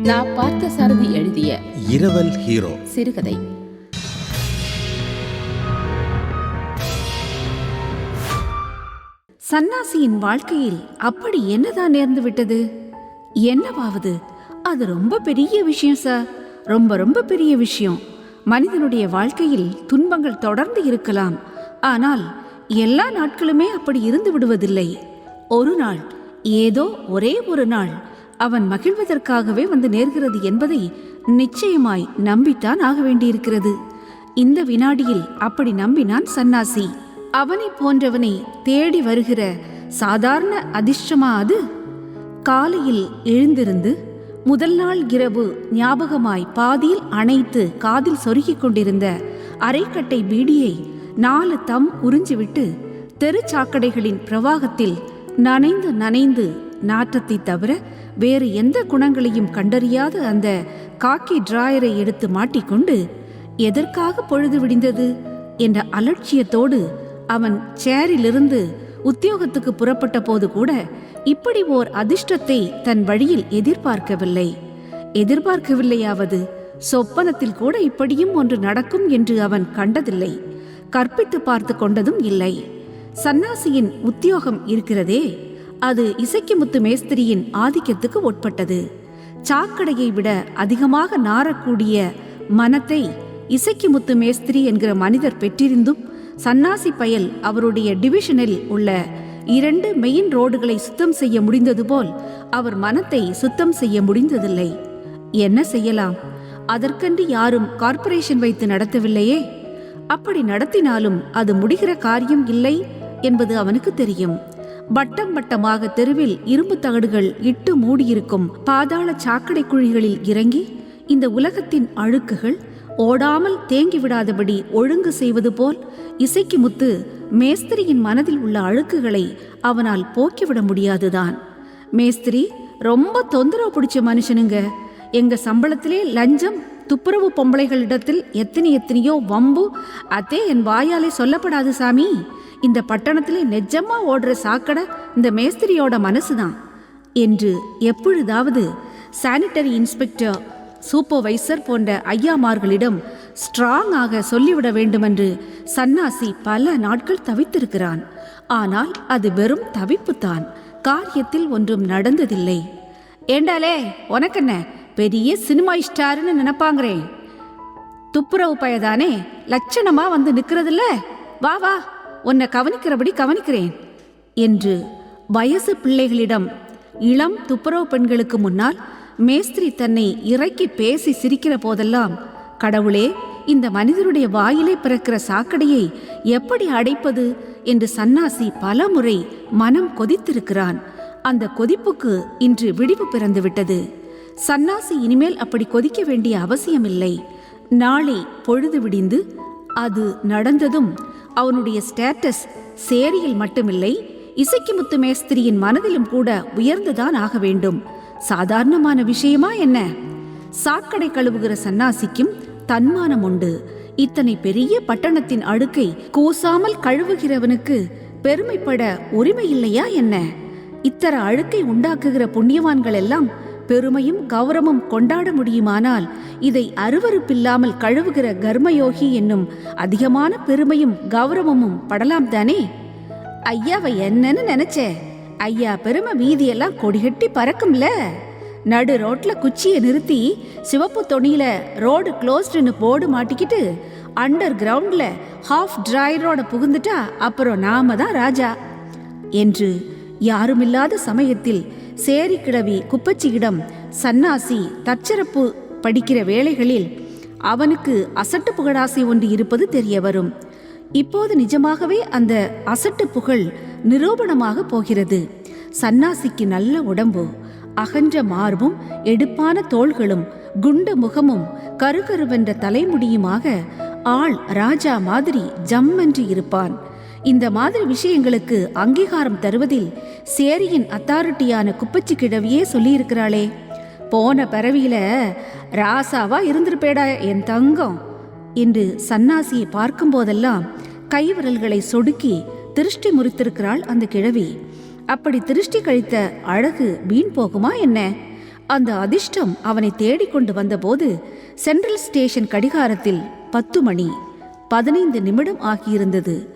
நான் பார்த்த சாரதி எழுதிய இரவல் ஹீரோ. சிறுகதை. சன்னாசியின் வாழ்க்கையில் அப்படி என்னதான் நேர்ந்து விட்டது? என்னவாவது? அது ரொம்ப பெரிய விஷயம் சார். ரொம்ப ரொம்ப பெரிய விஷயம். மனிதனுடைய வாழ்க்கையில் துன்பங்கள் தொடர்ந்து இருக்கலாம். ஆனால் எல்லா நாட்களுமே அப்படி இருந்து விடுவதில்லை. ஒரு நாள் ஏதோ ஒரே ஒரு நாள் அவன் மகிழ்வதற்காகவே வந்து நேர்கிறது என்பதை நிச்சயமாய் நம்பித்தான் ஆக வேண்டியிருக்கிறது. இந்த வினாடியில் அப்படி நம்பினான் சன்னாசி அவனை போன்றவனை தேடி வருகிற சாதாரண அதிர்ஷ்டமா அது? காலையில் எழுந்திருந்து முதல் நாள் இரவு ஞாபகமாய் பாதியில் அணைத்து காதில் சொருகிக் கொண்டிருந்த அரைக்கட்டை பீடியை நாலு தம் உறிஞ்சிவிட்டு தெருச்சாக்கடைகளின் பிரவாகத்தில் நனைந்து நனைந்து நாற்றத்தை தவிர வேறு எந்த குணங்களையும் கண்டறியாத அந்த காக்கி டிராயரை எடுத்து மாட்டிக்கொண்டு எதற்காக பொழுது விடிந்தது? என்ற அலட்சியத்தோடு அவன் சேரிலிருந்து உத்தியோகத்துக்கு புறப்பட்ட போது கூட இப்படி ஓர் அதிர்ஷ்டத்தை தன் வழியில் எதிர்பார்க்கவில்லை. எதிர்பார்க்கவில்லையாவது சொப்பனத்தில் கூட இப்படியும் ஒன்று நடக்கும் என்று அவன் கண்டதில்லை. கற்பித்து பார்த்து கொண்டதும் இல்லை. சன்னாசியின் உத்தியோகம் இருக்கிறதே. அது இசைக்குமுத்து மேஸ்திரியின் ஆதிக்கத்துக்கு உட்பட்டது. சாக்கடையை விட அதிகமாக நாரக்கூடிய மனத்தை இசைக்குமுத்து மேஸ்திரி என்கிற மனிதர் பெற்றிருந்தும் சன்னாசி பயல் அவருடைய டிவிஷனில் உள்ள இரண்டு மெயின் ரோடுகளை சுத்தம் செய்ய முடிந்தது போல் அவர் மனத்தை சுத்தம் செய்ய முடிந்ததில்லை. என்ன செய்யலாம்? அதற்கென்று யாரும் கார்ப்பரேஷன் வைத்து நடத்தவில்லையே? அப்படி நடத்தினாலும் அது முடிகிற காரியம் இல்லை என்பது அவனுக்கு தெரியும். வட்டம் வட்டமாக தெருவில் இரும்பு தகடுகள் இட்டு மூடியிருக்கும் பாதாள சாக்கடை குழிகளில் இறங்கி இந்த உலகத்தின் அழுக்குகள் ஓடாமல் தேங்கி விடாதபடி ஒழுங்கு செய்வது போல் இசைக்கு முத்து மேஸ்திரியின் மனதில் உள்ள அழுக்குகளை அவனால் போக்கிவிட முடியாதுதான். மேஸ்திரி ரொம்ப தொந்தரவு பிடிச்ச மனுஷனுங்க. எங்க சம்பளத்திலே லஞ்சம் துப்புரவு பொம்பளைகளிடத்தில் எத்தனை எத்தனையோ வம்பு அதே என் வாயாலே சொல்லப்படாது சாமி. இந்த பட்டணத்திலே நெஜமா ஓடுற சாக்கடை இந்த மேஸ்திரியோட மனசுதான். என்று எப்பொழுதாவது சானிட்டரி இன்ஸ்பெக்டர் சூப்பர்வைசர் போன்ற ஐயாமார்களிடம் ஸ்ட்ராங்காக சொல்லிவிட வேண்டுமென்று சன்னாசி பல நாட்கள் தவித்திருக்கிறான். ஆனால் அது வெறும் தவிப்புத்தான். காரியத்தில் ஒன்றும் நடந்ததில்லை. ஏண்டாலே உனக்கென்ன? பெரிய சினிமா ஸ்டாருன்னு நினைப்பாங்கிறேன் துப்புரவு பயதானே? லட்சணமா வந்து நிக்கிறதில்ல வா வா. உன்னை கவனிக்கிறபடி கவனிக்கிறேன் என்று வயசு பிள்ளைகளிடம் இளம் துப்புரவு பெண்களுக்கு முன்னால் மேஸ்திரி தன்னை இறக்கி பேசி சிரிக்கிற போதெல்லாம் கடவுளே இந்த மனிதருடைய வாயிலே பிறக்கிற சாக்கடையை எப்படி அடைப்பது? என்று சன்னாசி பலமுறை மனம் கொதித்திருக்கிறான். அந்த கொதிப்புக்கு இன்று விடிவு பிறந்துவிட்டது. சன்னாசி இனிமேல் அப்படி கொதிக்க வேண்டிய அவசியமில்லை. நாளை பொழுது விடிந்து அது நடந்ததும் அவனுடைய ஸ்டேட்டஸ் சேரியில் மட்டுமில்லை இசைக்குமுத்து மேஸ்திரியின் மனதிலும் கூட உயர்ந்துதான் ஆக வேண்டும். சாதாரணமான விஷயமா என்ன? சாக்கடை கழுவுகிற சன்னாசிக்கும் தன்மானம் உண்டு. இத்தனை பெரிய பட்டணத்தின் அடுக்கை கூசாமல் கழுவுகிறவனுக்கு பெருமைப்பட உரிமை இல்லையா என்ன? இத்தர அழுக்கை உண்டாக்குகிற புண்ணியவான்கள் எல்லாம் பெருமையும் கௌரவம் கொண்டாட முடியுமானால் இதை அருவருப்பில்லாமல் கழுவுகிற கர்மயோகி என்னும் அதிகமான பெருமையும் கௌரவமும் படலாம் தானே? ஐயாவை என்னன்னு நினைச்ச. ஐயா பெருமை வீதியெல்லாம் கொடிகட்டி பறக்கும்ல. நடு ரோட்ல குச்சியை நிறுத்தி சிவப்பு தொனியில ரோடு க்ளோஸ்டுன்னு போர்டு மாட்டிக்கிட்டு அண்டர் கிரவுண்ட்ல ஹாஃப் ட்ராயரோட புகுந்துட்டா அப்புறம் நாம தான் ராஜா. என்று யாருமில்லாத சமயத்தில் சேரி கிழவி குப்பச்சியிடம் சன்னாசி தற்சரப்பு படிக்கிற வேளைகளில் அவனுக்கு அசட்டு புகழாசை ஒன்று இருப்பது தெரிய வரும். இப்போது நிஜமாகவே அந்த அசட்டு புகழ் நிரூபணமாக போகிறது. சன்னாசிக்கு நல்ல உடம்பு அகன்ற மார்பும் எடுப்பான தோள்களும் குண்டு முகமும் கருகருவென்ற தலைமுடியுமாக ஆள் ராஜா மாதிரி ஜம்மென்று இருப்பான். இந்த மாதிரி விஷயங்களுக்கு அங்கீகாரம் தருவதில் சேரியின் அத்தாரிட்டியான குப்பச்சி கிழவியே சொல்லியிருக்கிறாளே. போன பிறவியில ராசாவா இருந்திருப்பேடா என் தங்கம் என்று சன்னாசியை பார்க்கும்போதெல்லாம் கைவிரல்களை சொடுக்கி திருஷ்டி முறித்திருக்கிறாள் அந்த கிழவி. அப்படி திருஷ்டி கழித்த அழகு வீண் போகுமா என்ன? அந்த அதிர்ஷ்டம் அவனை தேடிக்கொண்டு வந்தபோது சென்ட்ரல் ஸ்டேஷன் கடிகாரத்தில் பத்து மணி பதினைந்து நிமிடம் ஆகியிருந்தது.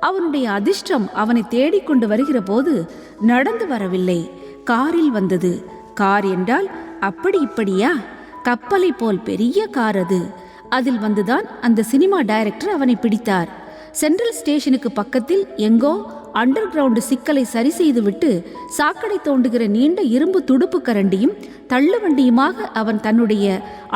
அவனுடைய அதிர்ஷ்டம் அவனை தேடிக்கொண்டு வருகிற போது நடந்து வரவில்லை. காரில் வந்தது. கார் என்றால் அப்படி இப்படியா? கப்பலை போல் பெரிய கார் அது. அதில் வந்துதான் அந்த சினிமா டைரக்டர் அவனை பிடித்தார். சென்ட்ரல் ஸ்டேஷனுக்கு பக்கத்தில் எங்கோ அண்டர் கிரவுண்டு சிக்கலை சரி செய்துவிட்டு சாக்கடை தோண்டுகிற நீண்ட இரும்பு துடுப்பு கரண்டியும் தள்ளுவண்டியுமாக அவன் தன்னுடைய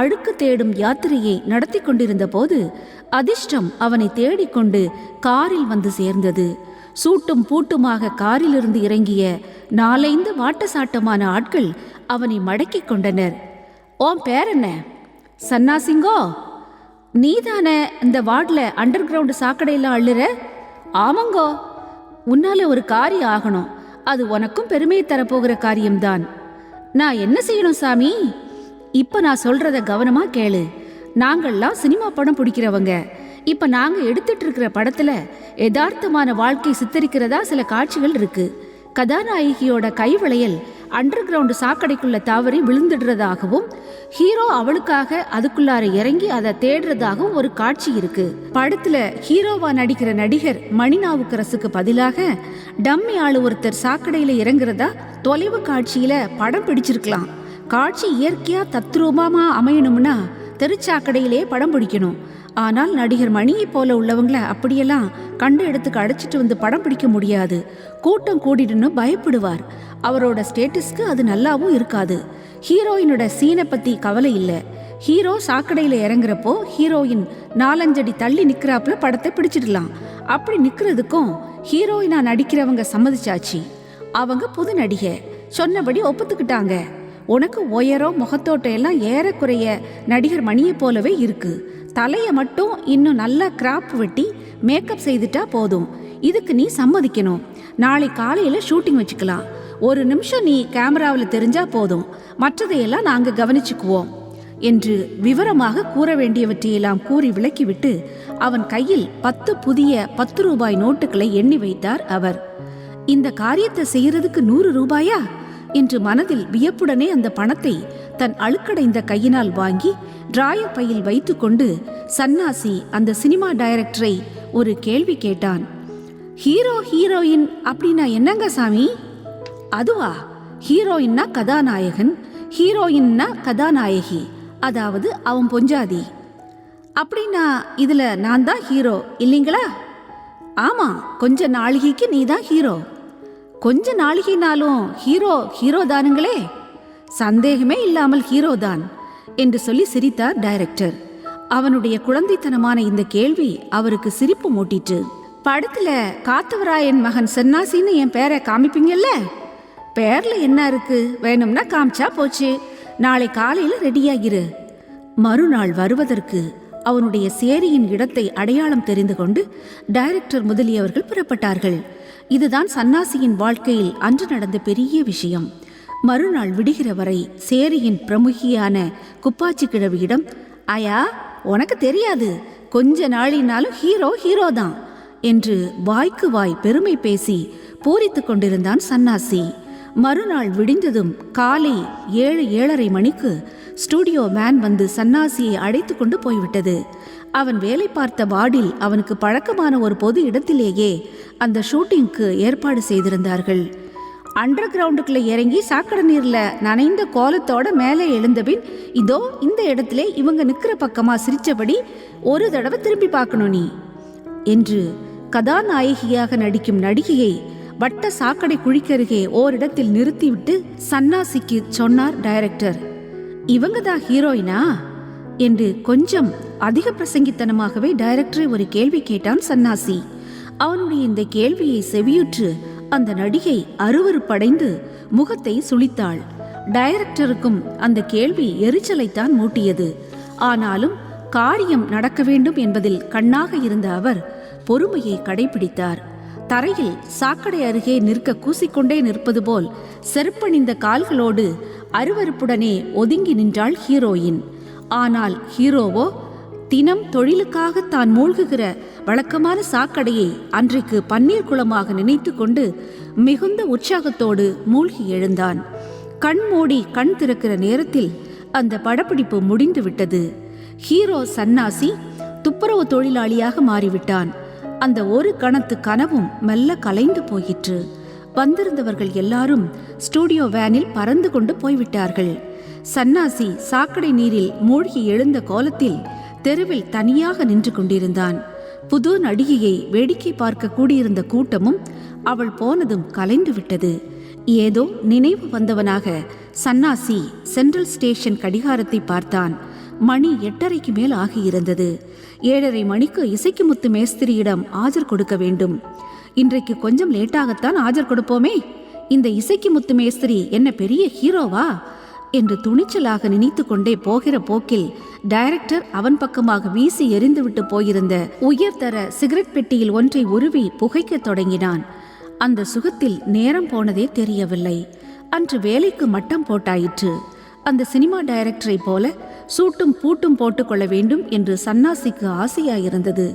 அழுக்கு தேடும் யாத்திரையை நடத்தி கொண்டிருந்த போது அதிர்ஷ்டம் அவனை தேடிக்கொண்டு காரில் வந்து சேர்ந்தது. சூட்டும் பூட்டுமாக காரிலிருந்து இறங்கிய நாலைந்து வாட்டசாட்டமான ஆட்கள் அவனை மடக்கிக் கொண்டனர். ஓம் பேர் என்ன சன்னாசிங்கோ நீதானே இந்த வார்டில் அண்டர் கிரவுண்டு சாக்கடையெல்லாம் அள்ளுற? ஆமாங்கோ உன்னால ஒரு காரியம் ஆகணும். அது உனக்கும் பெருமையை தரப்போகிற காரியம்தான். நான் என்ன செய்யணும் சாமி? இப்ப நான் சொல்றத கவனமா கேளு. நாங்கள்லாம் சினிமா படம் பிடிக்கிறவங்க. இப்ப நாங்க எடுத்துட்டு இருக்கிற படத்துல யதார்த்தமான வாழ்க்கை சித்தரிக்கிறதா சில காட்சிகள் இருக்கு. கதாநாயகியோட கைவளையல் அண்டர் கிரவுண்டு சாக்கடைக்குள்ள தவறி விழுந்துடுறதாகவும் ஹீரோ அவளுக்காக அதுக்குள்ளார இறங்கி அதை தேடுறதாகவும் ஒரு காட்சி இருக்கு. படத்துல ஹீரோவா நடிக்கிற நடிகர் மணிநாவுக்கரசுக்கு பதிலாக டம்மி ஆளு ஒருத்தர் சாக்கடையில இறங்குறதா தொலைவு காட்சியில படம் பிடிச்சிருக்கலாம். காட்சி இயற்கையா தத்ரூபமா அமையணும்னா தெருச்சாக்கடையிலே படம் பிடிக்கணும். ஆனால் நடிகர் மணியை போல உள்ளவங்கள அப்படியெல்லாம் கண்ட இடத்துக்கு அடைச்சிட்டு வந்து படம் பிடிக்க முடியாது. கூட்டம் கூடிடுன்னு பயப்படுவார். அவரோட ஸ்டேட்டஸ்க்கு அது நல்லாவும் இருக்காது. ஹீரோயினோட சீனை பத்தி கவலை இல்லை. ஹீரோ சாக்கடையில் இறங்குறப்போ ஹீரோயின் நாலஞ்சடி தள்ளி நிற்கிறாப்புல படத்தை பிடிச்சிடலாம். அப்படி நிற்கிறதுக்கும் ஹீரோயினா நடிக்கிறவங்க சம்மதிச்சாச்சு. அவங்க புது நடிகை. சொன்னபடி ஒப்புத்துக்கிட்டாங்க. உனக்கு உயரம் முகத்தோட்டம் எல்லாம் ஏறக்குறைய நடிகர் மணியை போலவே இருக்கு. தலையை மட்டும் இன்னும் நல்லா கிராப் வெட்டி மேக்கப் செய்துட்டா போதும். இதுக்கு நீ சம்மதிக்கணும். நாளை காலையில் ஷூட்டிங் வச்சுக்கலாம். ஒரு நிமிஷம் நீ கேமராவில் தெரிஞ்சா போதும். மற்றதையெல்லாம் நாங்கள் கவனிச்சுக்குவோம் என்று விவரமாக கூற வேண்டியவற்றையெல்லாம் கூறி விளக்கிவிட்டு அவன் கையில் பத்து புதிய பத்து ரூபாய் நோட்டுகளை எண்ணி வைத்தார் அவர். இந்த காரியத்தை செய்யறதுக்கு நூறு ரூபாயா? என்று மனதில் வியப்புடனே அந்த பணத்தை தன் அழுக்கடைந்த கையினால் வாங்கி டிராயர் பையில் வைத்துக்கொண்டு சன்னாசி அந்த சினிமா டைரக்டரை ஒரு கேள்வி கேட்டான். ஹீரோ ஹீரோயின் அப்படின்னா என்னங்க சாமி? அதுவா ஹீரோயின்னா கதாநாயகன் ஹீரோயின்னா கதாநாயகி அதாவது அவன் பொஞ்சாதி. அப்படின்னா இதில் நான் தான் ஹீரோ இல்லைங்களா? ஆமாம் கொஞ்ச நாளிகைக்கு நீ தான் ஹீரோ. கொஞ்ச நாளிகைனாலும் ஹீரோ ஹீரோ தானுங்களே. சந்தேகமே இல்லாமல் ஹீரோ தான் என்று சொல்லி சிரித்தார் டைரக்டர். அவனுடைய குழந்தைத்தனமான இந்த கேள்வி அவருக்கு சிரிப்பு மூட்டிட்டு படத்துல காத்தவராயன் மகன் சென்னாசின்னு என் பேரை காமிப்பீங்கல்ல? பேர்ல என்ன இருக்கு? வேணும்னா காமிச்சா போச்சு. நாளை காலையில ரெடியாகிரு மறுநாள் வருவதற்கு அவனுடைய சேரியின் இடத்தை அடையாளம் தெரிந்து கொண்டு டைரக்டர் முதலியவர்கள் புறப்பட்டார்கள். இதுதான் சன்னாசியின் வாழ்க்கையில் அன்று நடந்த பெரிய விஷயம். மறுநாள் விடுகிற வரை சேரியின் பிரமுகியான குப்பாச்சி கிழவியிடம் ஆயா உனக்கு தெரியாது. கொஞ்ச நாளினாலும் ஹீரோ ஹீரோ தான் என்று வாய்க்கு வாய் பெருமை பேசி பூரித்துக் கொண்டிருந்தான் சன்னாசி மறுநாள் விடிந்ததும் காலை ஏழு ஏழரை மணிக்கு ஸ்டூடியோ மேன் வந்து சன்னாசியை அழைத்து கொண்டு போய்விட்டது. அவன் வேலை பார்த்த வார்டில் அவனுக்கு பழக்கமான ஒரு பொது இடத்திலேயே அந்த ஷூட்டிங்க்கு ஏற்பாடு செய்திருந்தார்கள். அண்டர் கிரவுண்டுக்குள்ளே இறங்கி சாக்கடை நீரில் நனைந்த கோலத்தோட மேலே எழுந்தபின் இதோ இந்த இடத்திலே இவங்க நிற்கிற பக்கமாக சிரித்தபடி ஒரு தடவை திரும்பி பார்க்கணும் நீ என்று கதாநாயகியாக நடிக்கும் நடிகையை வட்ட சாக்கடை குழிக்கருகே ஓரிடத்தில் நிறுத்திவிட்டு சன்னாசிக்கு சொன்னார் டைரக்டர். இவங்க தான் ஹீரோயினா? என்று கொஞ்சம் அதிக பிரசங்கித்தனமாகவே டைரக்டரை ஒரு கேள்வி கேட்டான் சன்னாசி. அவனுடைய இந்த கேள்வியை செவியுற்று அந்த நடிகை அருவருப்படைந்து முகத்தை சுளித்தாள். டைரக்டருக்கும் அந்த கேள்வி எரிச்சலைத்தான் மூட்டியது. ஆனாலும் காரியம் நடக்க வேண்டும் என்பதில் கண்ணாக இருந்த அவர் பொறுமையை கடைபிடித்தார். தரையில் சாக்கடை அருகே நிற்க கூசிக்கொண்டே நிற்பது போல் செருப்பணிந்த கால்களோடு அருவருப்புடனே ஒதுங்கி நின்றாள் ஹீரோயின். ஆனால் ஹீரோவோ தினம் தொழிலுக்காக தான் மூழ்குகிற வழக்கமான சாக்கடையை அன்றைக்கு பன்னீர் குளமாக நினைத்து கொண்டு மிகுந்த உற்சாகத்தோடு மூழ்கி எழுந்தான். கண் மூடி கண் திறக்கிற நேரத்தில் அந்த படப்பிடிப்பு முடிந்து விட்டது ஹீரோ சன்னாசி துப்புரவு தொழிலாளியாக மாறிவிட்டான். அந்த ஒரு கணத்து கனவும் மெல்ல கலைந்து போயிற்று. வந்திருந்தவர்கள் எல்லாரும் ஸ்டூடியோ வேனில் பறந்து கொண்டு போய்விட்டார்கள். சன்னாசி சாக்கடை நீரில் மூழ்கி எழுந்த கோலத்தில் தெருவில் தனியாக நின்று கொண்டிருந்தான். புது நடிகையை வேடிக்கை பார்க்க கூடியிருந்த கூட்டமும் அவள் போனதும் கலைந்து விட்டது. ஏதோ நினைவு வந்தவனாக சன்னாசி சென்ட்ரல் ஸ்டேஷன் கடிகாரத்தை பார்த்தான். மணி எட்டரைக்கு மேல் ஆகியிருந்தது. ஏழரை மணிக்கு இசைக்கு முத்து மேஸ்திரியிடம் ஆஜர் கொடுக்க வேண்டும். இன்றைக்கு கொஞ்சம் லேட்டாகத்தான் ஆஜர் கொடுப்போமே. இந்த இசைக்குமுத்து மேஸ்திரி என்ன பெரிய ஹீரோவா? என்று துணிச்சலாக நினைத்து கொண்டே போகிற போக்கில் டைரக்டர் அவன் பக்கமாக வீசி எரிந்துவிட்டு போயிருந்த உயர்தர சிகரெட் பெட்டியில் ஒன்றை உருவி புகைக்கத் தொடங்கினான். அந்த சுகத்தில் நேரம் போனதே தெரியவில்லை. அன்று வேலைக்கு மட்டம் போட்டாயிற்று. அந்த சினிமா டைரக்டரை போல சூட்டும் பூட்டும் போட்டுக்கொள்ள வேண்டும் என்று சன்னாசிக்கு ஆசையாயிருந்தது.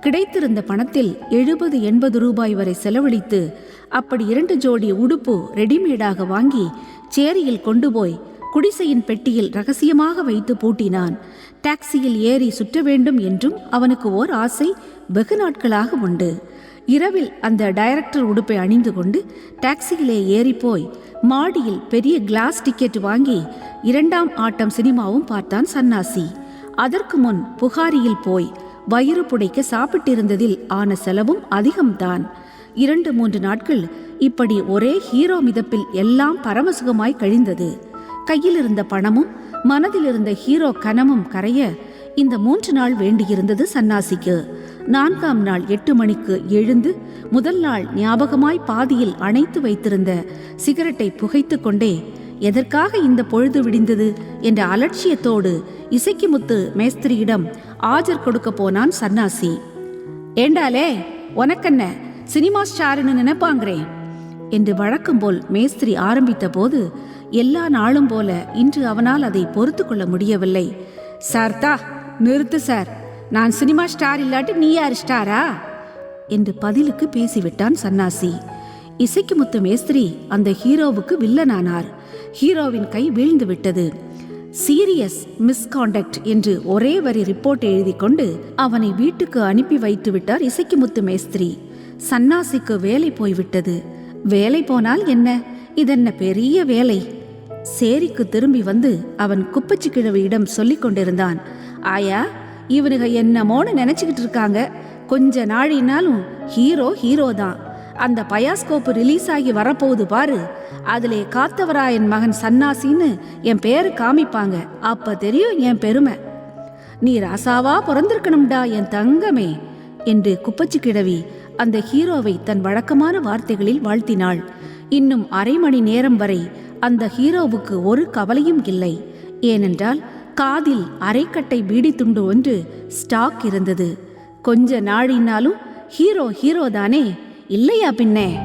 கிடைத்திருந்த பணத்தில் எழுபது எண்பது ரூபாய் வரை செலவழித்து அப்படி இரண்டு ஜோடி உடுப்பு ரெடிமேடாக வாங்கி சேரியில் கொண்டு போய் குடிசையின் பெட்டியில் ரகசியமாக வைத்து பூட்டினான். டாக்ஸியில் ஏறி சுற்ற வேண்டும் என்றும் அவனுக்கு ஓர் ஆசை வெகு நாட்களாக உண்டு. இரவில் அந்த டைரக்டர் உடுப்பை அணிந்து கொண்டு டாக்ஸியிலே ஏறிப்போய் மாடியில் பெரிய கிளாஸ் டிக்கெட் வாங்கி இரண்டாம் ஆட்டம் சினிமாவும் பார்த்தான் சன்னாசி. அதற்கு முன் புகாரியில் போய் வயிறு புடைக்க சாப்பிட்டிருந்ததில் ஆன செலவும் அதிகம்தான். இரண்டு மூன்று நாட்கள் இப்படி ஒரே ஹீரோ மிதப்பில் எல்லாம் பரமசுகமாய் கழிந்தது. கையில் இருந்த பணமும் மனதில் இருந்த ஹீரோ கனமும் கரைய இந்த மூன்று நாள் வேண்டியிருந்தது சன்னாசிக்கு. நான்காம் நாள் எட்டு மணிக்கு எழுந்து முதல் நாள் ஞாபகமாய் பாதியில் அணைத்து வைத்திருந்த சிகரெட்டை புகைத்து கொண்டே எதற்காக இந்த பொழுது விடிந்தது? என்ற அலட்சியத்தோடு இசைக்கு முத்து மேஸ்திரியிடம் ஆஜர் கொடுக்க போனான் சன்னாசி. ஏண்டாலே உனக்கென்ன? சினிமா ஸ்டாருன்னு நினைப்பாங்கிறேன் என்று வழக்கம் போல் மேஸ்திரி ஆரம்பித்த போது எல்லா நாளும் போல இன்று அவனால் அதை பொறுத்து கொள்ள முடியவில்லை. சார் தா நிறுத்து சார். நான் சினிமா ஸ்டார் இல்லாட்டி நீ யார் ஸ்டாரா? என்று பதிலுக்கு பேசிவிட்டான் சன்னாசி. இசைக்குமுத்து மேஸ்திரி அந்த ஹீரோவுக்கு வில்லனானார். ஹீரோவின் கை வீழ்ந்து விட்டது சீரியஸ் மிஸ்காண்டக்ட் என்று ஒரே வரி ரிப்போர்ட் எழுதி கொண்டு அவனை வீட்டுக்கு அனுப்பி வைத்து விட்டார் இசைக்கு முத்து மேஸ்திரி சன்னாசிக்கு வேலை போய்விட்டது. வேலை போனால் என்ன? இதென்ன பெரிய வேலை? சேரிக்கு திரும்பி வந்து அவன் குப்பச்சி கிழவியிடம் சொல்லிக் கொண்டிருந்தான் ஆயா இவனுங்க என்னமோன்னு நினைச்சுக்கிட்டு இருக்காங்க. கொஞ்ச நாழினாலும் ஹீரோ ஹீரோ தான். அந்த பயாஸ்கோப்பு ரிலீஸ் ஆகி வரப்போகுது பாரு. அதிலே காத்தவராயன் மகன் சன்னாசின்னு என் பேரு காமிப்பாங்க. அப்ப தெரியும் என் பெருமை. நீ ராசாவா பிறந்திருக்கணும்டா என் தங்கமே என்று குப்பச்சி கிழவி அந்த ஹீரோவை தன் வழக்கமான வார்த்தைகளில் வாழ்த்தினாள். இன்னும் அரை மணி நேரம் வரை அந்த ஹீரோவுக்கு ஒரு கவலையும் இல்லை. ஏனென்றால் காதில் அரைக்கட்டை பீடி துண்டு ஒன்று ஸ்டாக் இருந்தது. கொஞ்ச நாழினாலும் ஹீரோ ஹீரோ தானே இல்லையா பின்னே?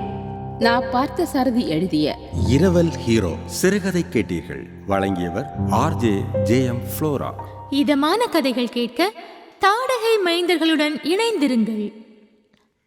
நான் பார்த்த சாரதி எழுதிய இரவல் ஹீரோ சிறுகதை கேட்டீர்கள் வழங்கியவர் ஆர்ஜே ஜே எம் ஃப்ளோரா. இதமான கதைகள் கேட்க தாடகை மைந்தர்களுடன் இணைந்திருங்கள்.